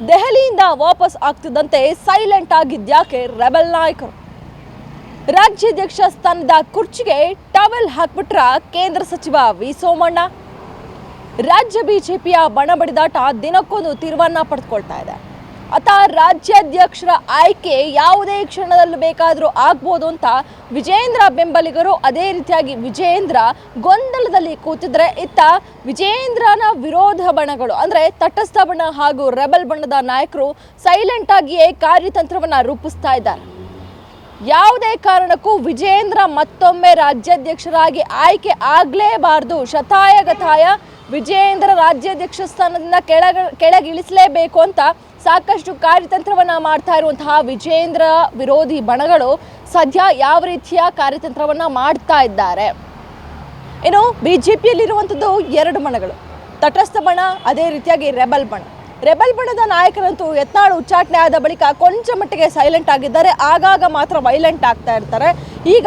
ದೆಹಲಿಯಿಂದ ವಾಪಸ್ ಆಗ್ತಿದ್ದಂತೆ silent ಆಗಿದ್ಯಾಕೆ rebel ನಾಯಕರು? ರಾಜ್ಯಾಧ್ಯಕ್ಷ ಸ್ಥಾನದ ಕುರ್ಚಿಗೆ ಟವೆಲ್ ಹಾಕ್ಬಿಟ್ರ ಕೇಂದ್ರ ಸಚಿವ ವಿ ಸೋಮಣ್ಣ. ರಾಜ್ಯ ಬಿಜೆಪಿಯ ಬಣಬಡಿದಾಟ ದಿನಕ್ಕೊಂದು ತಿರುವನ್ನ ಪಡೆದುಕೊಳ್ತಾ ಇದೆ. ಅತ ರಾಜ್ಯಾಧ್ಯಕ್ಷರ ಆಯ್ಕೆ ಯಾವುದೇ ಕ್ಷಣದಲ್ಲೂ ಬೇಕಾದರೂ ಆಗ್ಬೋದು ಅಂತ ವಿಜೇಂದ್ರ ಬೆಂಬಲಿಗರು ಅದೇ ರೀತಿಯಾಗಿ ವಿಜೇಂದ್ರ ಗೊಂದಲದಲ್ಲಿ ಕೂತಿದ್ರೆ ಇತ್ತ ವಿಜೇಂದ್ರನ ವಿರೋಧ ಬಣಗಳು, ಅಂದರೆ ತಟಸ್ಥ ಬಣ ಹಾಗೂ ರೆಬಲ್ ಬಣದ ನಾಯಕರು ಸೈಲೆಂಟ್ ಆಗಿಯೇ ಕಾರ್ಯತಂತ್ರವನ್ನು ರೂಪಿಸ್ತಾ ಇದ್ದಾರೆ. ಯಾವುದೇ ಕಾರಣಕ್ಕೂ ವಿಜೇಂದ್ರ ಮತ್ತೊಮ್ಮೆ ರಾಜ್ಯಾಧ್ಯಕ್ಷರಾಗಿ ಆಯ್ಕೆ ಆಗಲೇಬಾರದು, ಶತಾಯಗತಾಯ ವಿಜೇಂದ್ರ ರಾಜ್ಯಾಧ್ಯಕ್ಷ ಸ್ಥಾನದಿಂದ ಕೆಳಗ, ಕೆಳಗಿಳಿಸಲೇಬೇಕು ಅಂತ ಸಾಕಷ್ಟು ಕಾರ್ಯತಂತ್ರವನ್ನ ಮಾಡ್ತಾ ಇರುವಂತಹ ವಿಜಯೇಂದ್ರ ವಿರೋಧಿ ಬಣಗಳು ಸದ್ಯ ಯಾವ ರೀತಿಯ ಕಾರ್ಯತಂತ್ರವನ್ನ ಮಾಡ್ತಾ ಇದ್ದಾರೆ. ಇನ್ನು ಬಿಜೆಪಿಯಲ್ಲಿರುವಂಥದ್ದು ಎರಡು ಬಣಗಳು. ತಟಸ್ಥ ಬಣ, ಅದೇ ರೀತಿಯಾಗಿ ರೆಬಲ್ ಬಣ. ರೆಬಲ್ ಬಣದ ನಾಯಕರಂತೂ ಯತ್ನಾಳ್ ಉಚ್ಚಾಟನೆ ಆದ ಬಳಿಕ ಕೊಂಚ ಮಟ್ಟಿಗೆ ಸೈಲೆಂಟ್ ಆಗಿದ್ದಾರೆ. ಆಗಾಗ ಮಾತ್ರ ವೈಲೆಂಟ್ ಆಗ್ತಾ ಇರ್ತಾರೆ. ಈಗ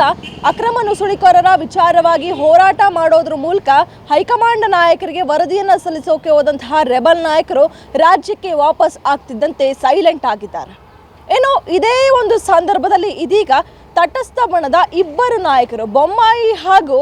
ಅಕ್ರಮ ನುಸುಳಿಕೋರರ ವಿಚಾರವಾಗಿ ಹೋರಾಟ ಮಾಡೋದ್ರ ಮೂಲಕ ಹೈಕಮಾಂಡ್ ನಾಯಕರಿಗೆ ವರದಿಯನ್ನು ಸಲ್ಲಿಸೋಕೆ ಹೋದಂತಹ ರೆಬಲ್ ನಾಯಕರು ರಾಜ್ಯಕ್ಕೆ ವಾಪಸ್ ಆಗ್ತಿದ್ದಂತೆ ಸೈಲೆಂಟ್ ಆಗಿದ್ದಾರೆ. ಏನು ಇದೇ ಒಂದು ಸಂದರ್ಭದಲ್ಲಿ ಇದೀಗ ತಟಸ್ಥ ಬಣದ ಇಬ್ಬರು ನಾಯಕರು, ಬೊಮ್ಮಾಯಿ ಹಾಗೂ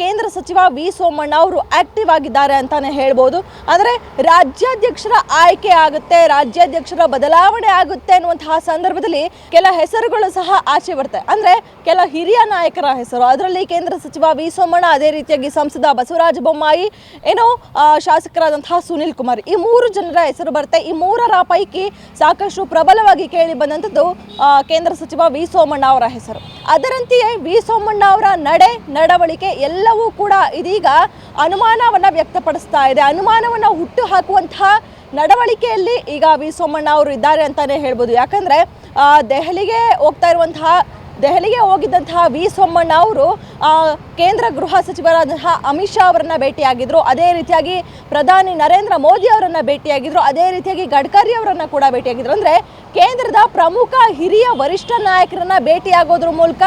ಕೇಂದ್ರ ಸಚಿವ ವಿ ಸೋಮಣ್ಣ ಅವರು ಆಕ್ಟಿವ್ ಆಗಿದ್ದಾರೆ ಅಂತಾನೆ ಹೇಳ್ಬೋದು. ಅಂದರೆ ರಾಜ್ಯಾಧ್ಯಕ್ಷರ ಆಯ್ಕೆ ಆಗುತ್ತೆ, ರಾಜ್ಯಾಧ್ಯಕ್ಷರ ಬದಲಾವಣೆ ಆಗುತ್ತೆ ಅನ್ನುವಂತಹ ಸಂದರ್ಭದಲ್ಲಿ ಕೆಲ ಹೆಸರುಗಳು ಸಹ ಆಚೆ ಬರ್ತವೆ. ಅಂದರೆ ಕೆಲ ಹಿರಿಯ ನಾಯಕರ ಹೆಸರು. ಅದರಲ್ಲಿ ಕೇಂದ್ರ ಸಚಿವ ವಿ ಸೋಮಣ್ಣ, ಅದೇ ರೀತಿಯಾಗಿ ಸಂಸದ ಬಸವರಾಜ ಬೊಮ್ಮಾಯಿ, ಏನು ಶಾಸಕರಾದಂತಹ ಸುನಿಲ್ ಕುಮಾರ್. ಈ ಮೂರು ಜನರ ಹೆಸರು ಬರುತ್ತೆ. ಈ ಮೂರರ ಪೈಕಿ ಸಾಕಷ್ಟು ಪ್ರಬಲವಾಗಿ ಕೇಳಿ ಬಂದಂಥದ್ದು ಕೇಂದ್ರ ಸಚಿವ ವಿ ಸೋಮಣ್ಣ ಅವರ ಹೆಸರು. ಅದರಂತೆಯೇ ವಿ. ಸೋಮಣ್ಣ ಅವರ ನಡೆ, ನಡವಳಿಕೆ ಎಲ್ಲವೂ ಕೂಡ ಇದೀಗ ಅನುಮಾನವನ್ನು ವ್ಯಕ್ತಪಡಿಸ್ತಾ ಇದೆ. ಅನುಮಾನವನ್ನು ಹುಟ್ಟು ಹಾಕುವಂತಹ ನಡವಳಿಕೆಯಲ್ಲಿ ಈಗ ವಿ. ಸೋಮಣ್ಣ ಅವರು ಇದ್ದಾರೆ ಅಂತಲೇ ಹೇಳ್ಬೋದು. ಯಾಕಂದರೆ ದೆಹಲಿಗೆ ಹೋಗ್ತಾ ಇರುವಂತಹ ದೆಹಲಿಗೆ ಹೋಗಿದ್ದಂತಹ ವಿ ಸೋಮಣ್ಣ ಅವರು ಕೇಂದ್ರ ಗೃಹ ಸಚಿವರಾದಂತಹ ಅಮಿತ್ ಶಾ ಅವರನ್ನ ಭೇಟಿಯಾಗಿದ್ರು. ಅದೇ ರೀತಿಯಾಗಿ ಪ್ರಧಾನಿ ನರೇಂದ್ರ ಮೋದಿ ಅವರನ್ನು ಭೇಟಿಯಾಗಿದ್ರು. ಅದೇ ರೀತಿಯಾಗಿ ಗಡ್ಕರಿ ಅವರನ್ನು ಕೂಡ ಭೇಟಿಯಾಗಿದ್ರು. ಅಂದ್ರೆ ಕೇಂದ್ರದ ಪ್ರಮುಖ ಹಿರಿಯ ವರಿಷ್ಠ ನಾಯಕರನ್ನ ಭೇಟಿಯಾಗೋದ್ರ ಮೂಲಕ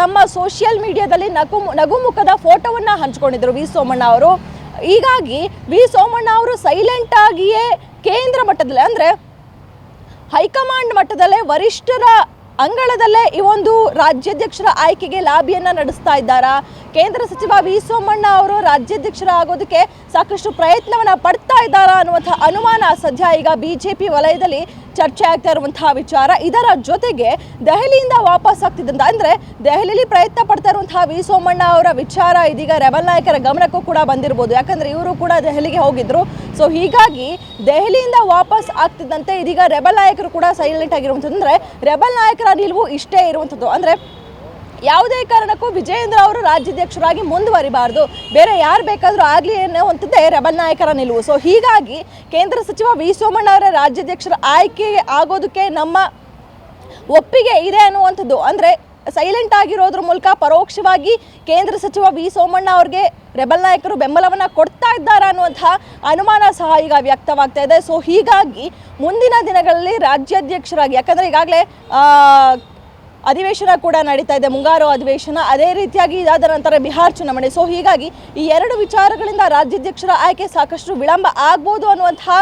ತಮ್ಮ ಸೋಷಿಯಲ್ ಮೀಡಿಯಾದಲ್ಲಿ ನಗು, ನಗುಮುಖದ ಫೋಟೋವನ್ನ ಹಂಚ್ಕೊಂಡಿದ್ರು ವಿ ಸೋಮಣ್ಣ ಅವರು. ಹೀಗಾಗಿ ವಿ ಸೋಮಣ್ಣ ಅವರು ಸೈಲೆಂಟ್ ಆಗಿಯೇ ಕೇಂದ್ರ ಮಟ್ಟದಲ್ಲಿ, ಅಂದ್ರೆ ಹೈಕಮಾಂಡ್ ಮಟ್ಟದಲ್ಲೇ ವರಿಷ್ಠರ ಅಂಗಳದಲ್ಲೇ ಈ ಒಂದು ರಾಜ್ಯಾಧ್ಯಕ್ಷರ ಆಯ್ಕೆಗೆ ಲಾಬಿಯನ್ನ ನಡೆಸ್ತಾ ಇದ್ದಾರಾ? ಕೇಂದ್ರ ಸಚಿವ ವಿ ಸೋಮಣ್ಣ ಅವರು ರಾಜ್ಯಾಧ್ಯಕ್ಷರ ಆಗೋದಕ್ಕೆ ಸಾಕಷ್ಟು ಪ್ರಯತ್ನವನ್ನ ಪಡ್ತಾ ಇದ್ದಾರಾ ಅನ್ನುವಂಥ ಅನುಮಾನ ಸದ್ಯ ಈಗ ಬಿಜೆಪಿ ವಲಯದಲ್ಲಿ ಚರ್ಚೆ ಆಗ್ತಾ ಇರುವಂತಹ ವಿಚಾರ. ಇದರ ಜೊತೆಗೆ ದೆಹಲಿಯಿಂದ ವಾಪಸ್ ಆಗ್ತಿದ್ದಂತ, ಅಂದ್ರೆ ದೆಹಲಿಯಲ್ಲಿ ಪ್ರಯತ್ನ ಪಡ್ತಾ ಇರುವಂತಹ ವಿ ಸೋಮಣ್ಣ ಅವರ ವಿಚಾರ ಇದೀಗ ರೆಬಲ್ ನಾಯಕರ ಗಮನಕ್ಕೂ ಕೂಡ ಬಂದಿರಬಹುದು ಯಾಕಂದ್ರೆ ಇವರು ಕೂಡ ದೆಹಲಿಗೆ ಹೋಗಿದ್ರು. ಸೊ ಹೀಗಾಗಿ ದೆಹಲಿಯಿಂದ ವಾಪಸ್ ಆಗ್ತಿದ್ದಂತೆ ಇದೀಗ ರೆಬಲ್ ನಾಯಕರು ಕೂಡ ಸೈಲೆಂಟ್ ಆಗಿರುವಂಥದ್ದು. ಅಂದರೆ ರೆಬಲ್ ನಾಯಕರ ನಿಲುವು ಇಷ್ಟೇ ಇರುವಂಥದ್ದು. ಅಂದರೆ ಯಾವುದೇ ಕಾರಣಕ್ಕೂ ವಿಜಯೇಂದ್ರ ಅವರು ರಾಜ್ಯಾಧ್ಯಕ್ಷರಾಗಿ ಮುಂದುವರಿಬಾರ್ದು. ಬೇರೆ ಯಾರು ಬೇಕಾದರೂ ಆಗಲಿ ಅನ್ನುವಂಥದ್ದೇ ರೆಬಲ್ ನಾಯಕರ ನಿಲುವು. ಸೊ ಹೀಗಾಗಿ ಕೇಂದ್ರ ಸಚಿವ ವಿ ಸೋಮಣ್ಣ ಅವರ ರಾಜ್ಯಾಧ್ಯಕ್ಷರ ಆಯ್ಕೆ ಆಗೋದಕ್ಕೆ ನಮ್ಮ ಒಪ್ಪಿಗೆ ಇದೆ ಅನ್ನುವಂಥದ್ದು. ಅಂದರೆ ಸೈಲೆಂಟ್ ಆಗಿರೋದ್ರ ಮೂಲಕ ಪರೋಕ್ಷವಾಗಿ ಕೇಂದ್ರ ಸಚಿವ ವಿ ಸೋಮಣ್ಣ ಅವ್ರಿಗೆ ರೆಬಲ್ ನಾಯಕರು ಬೆಂಬಲವನ್ನು ಕೊಡ್ತಾ ಇದ್ದಾರೆ ಅನ್ನುವಂತಹ ಅನುಮಾನ ಸಹ ಈಗ ವ್ಯಕ್ತವಾಗ್ತಾ ಇದೆ. ಸೊ ಹೀಗಾಗಿ ಮುಂದಿನ ದಿನಗಳಲ್ಲಿ ರಾಜ್ಯಾಧ್ಯಕ್ಷರಾಗಿ, ಯಾಕಂದರೆ ಈಗಾಗಲೇ ಅಧಿವೇಶನ ಕೂಡ ನಡೀತಾ ಇದೆ. ಮುಂಗಾರು ಅಧಿವೇಶನ ಅದೇ ರೀತಿಯಾಗಿ ಇದಾದ ನಂತರ ಬಿಹಾರ್ ಚುನಾವಣೆ. ಸೊ ಹೀಗಾಗಿ ಈ ಎರಡು ವಿಚಾರಗಳಿಂದ ರಾಜ್ಯಾಧ್ಯಕ್ಷರ ಆಯ್ಕೆ ಸಾಕಷ್ಟು ವಿಳಂಬ ಆಗ್ಬೋದು ಅನ್ನುವಂತಹ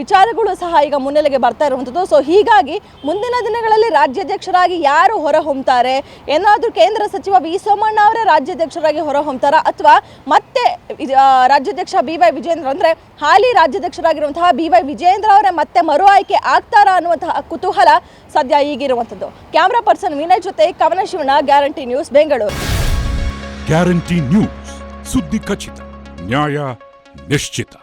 ವಿಚಾರಗಳು ಸಹ ಈಗ ಮುನ್ನೆಲೆಗೆ ಬರ್ತಾ ಇರುವಂಥದ್ದು. ಸೊ ಹೀಗಾಗಿ ಮುಂದಿನ ದಿನಗಳಲ್ಲಿ ರಾಜ್ಯಾಧ್ಯಕ್ಷರಾಗಿ ಯಾರು ಹೊರಹೊಮ್ತಾರೆ? ಏನಾದರೂ ಕೇಂದ್ರ ಸಚಿವ ವಿ ಸೋಮಣ್ಣ ಅವರೇ ರಾಜ್ಯಾಧ್ಯಕ್ಷರಾಗಿ ಹೊರಹೊಮ್ತಾರಾ? ಅಥವಾ ಮತ್ತೆ ರಾಜ್ಯಾಧ್ಯಕ್ಷ ಬಿ ವೈ ವಿಜೇಂದ್ರ ಅಂದರೆ ಹಾಲಿ ರಾಜ್ಯಾಧ್ಯಕ್ಷರಾಗಿರುವಂತಹ ಬಿ ವೈ ವಿಜೇಂದ್ರ ಅವರೇ ಮತ್ತೆ ಮರು ಆಯ್ಕೆ ಆಗ್ತಾರಾ ಅನ್ನುವಂತಹ ಕುತೂಹಲ ಸದ್ಯ ಈಗಿರುವಂಥದ್ದು. ಕ್ಯಾಮ್ರಾ ಪರ್ಸನ್ ವಿನಯ್ ಜೊತೆ ಕವನ ಶಿವನ guarantee news Bengaluru. Guarantee news. ಸುದ್ದಿ ಖಚಿತ ನ್ಯಾಯ ನಿಶ್ಚಿತ.